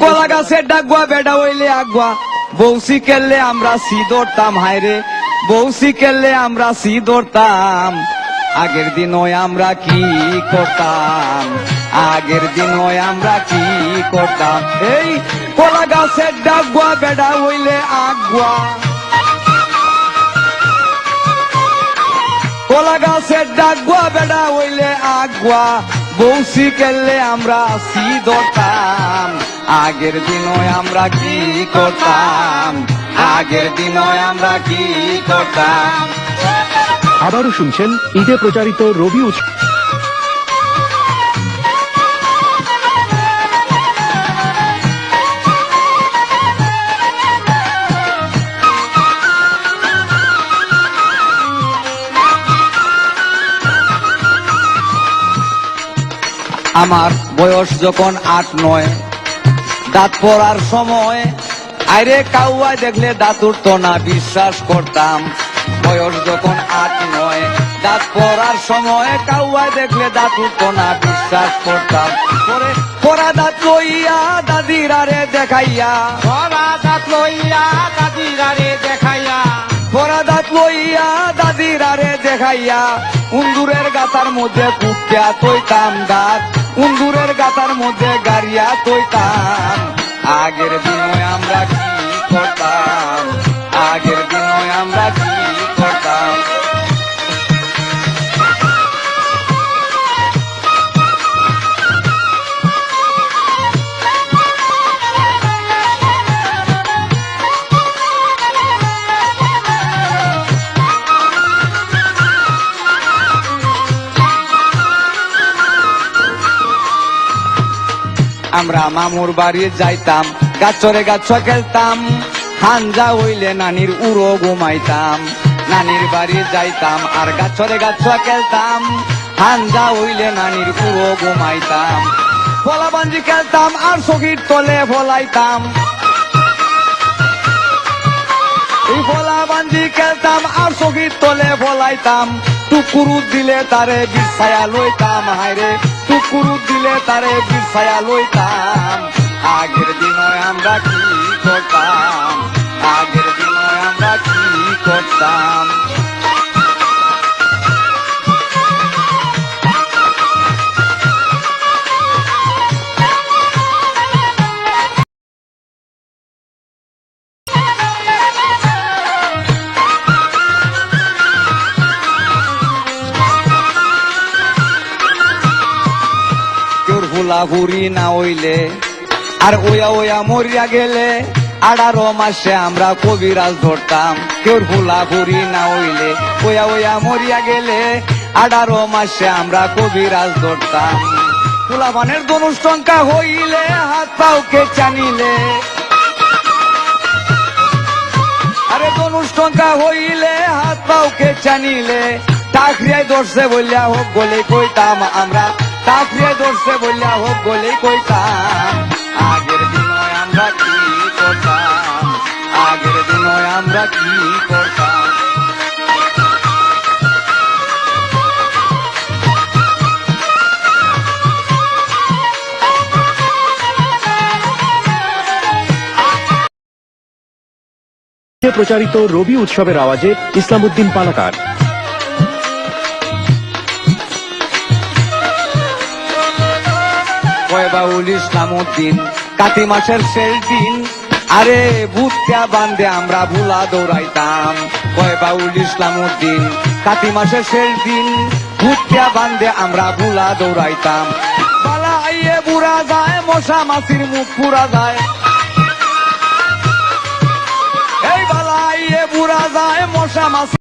কলা গাছের ডাকুয়া বেডা হইলে আগুয়া। বৌসি কেললে আমরা সি ধরতাম হায়রে বৌসি কেললে আমরা সি ধরতাম। আগের দিন ওই আমরা কি করতাম? আগের দিন ওই আমরা কি করতাম? এই কলা গাছের ডাকুয়া বেডা হইলে আগুয়া। কলা গাছের ডাকুয়া বেডা হইলে আগুয়া। বৌসি কেললে আমরা সি ধরতাম। আগের দিনও আমরা কি করতাম? আগের দিনও আমরা কি করতাম? আবারও শুনছেন ঈদে প্রচারিত রবি উৎসব। আমার বয়স যখন আট নয় দাঁত পড়ার সময়। আরে কাউয়া দেখলে দাঁত উঠতো না বিশ্বাস করতাম। বয়স যখন আট নয় দাঁত পড়ার সময় কাউয়া দেখলে দাঁত উঠতো না বিশ্বাস করতাম। পরে পরা দাঁত লইয়া দাদির আরে দেখাইয়া। ভরা দাঁত লইয়া দাদিরারে দেখাইয়া। পরা দাঁত লইয়া দাদির আরে দেখাইয়া। উন্দুরের গাতার মধ্যে কুপিয়া তৈতাম দাঁত উন্দুরের গাতার মধ্যে গাড়িয়া তৈতাম আগের দিনে আমরা কি করতাম? আগের দিনে আমরা কি আমরা মামুর বাড়ি যাইতাম, গাছরে গাছ খেলতাম হাঞ্জা হইলে নানির উড়ো ঘুমাইতাম। নানির বাড়ি যাইতাম আর গাছরে গাছ খেলতাম হাঞ্জা হইলে নানির উড়ো ঘুমাইতাম। ফলা বাঞ্জি খেলতাম আর সখীর তলে ফলাইতাম এই বাঞ্জি খেলতাম আর সখীর তলে ফলাইতাম টুকুরু দিলে তারে বিছায়া লইতাম, হায়রে, টুকুরু দিলে তারে বিছায়া লইতাম। আগের দিনে আমরা কি করতাম? আগের দিনে আমরা কি করতাম? কেউর হুলাহুরি না হইলে। আর ওয়া ওয়া মরিয়া গেলে আঠারো মাসে আমরা কবিরাজ ধরতাম। কেউ কেউর হুলাহুরি না হইলে, ওয়া ওয়া মরিয়া গেলে আঠারো মাসে আমরা কবিরাজ ধরতাম। ফুলাবানের ধনুষ্টঙ্কা হইলে, হাত পাওকে চানিলে আরে ধনুষ্টঙ্কা হইলে, হাত পাওকে চানিলে টাকরিয়ায় দর্শে বললিয়া হোক বলে কইতাম আমরা। টাকরিয়ায় দর্শে বললিয়া হোক বলে কইতাম, আগের দিনয় আমরা কি করতাম, আগের দিনয় আমরা কি করতাম? প্রচারিত রবি উৎসবের আওয়াজে ইসলামউদ্দিন পালাকার। কয়বাউল ইসলাম উদ্দিন কাতি মাসের শেষ দিন। আরে, ভূতটা বান্ধে আমরা ভুলা দৌড়াইতাম। কয়বাউল ইসলাম উদ্দিন কাতি মাসের শেষ দিন। ভূতটা বান্ধে আমরা ভুলা দৌড়াইতাম। বালা বুড়া যায়, মশা মাছির মুখ পুরা যায়। এই বালা আইয়ে বুড়া যায়, মশা মাছি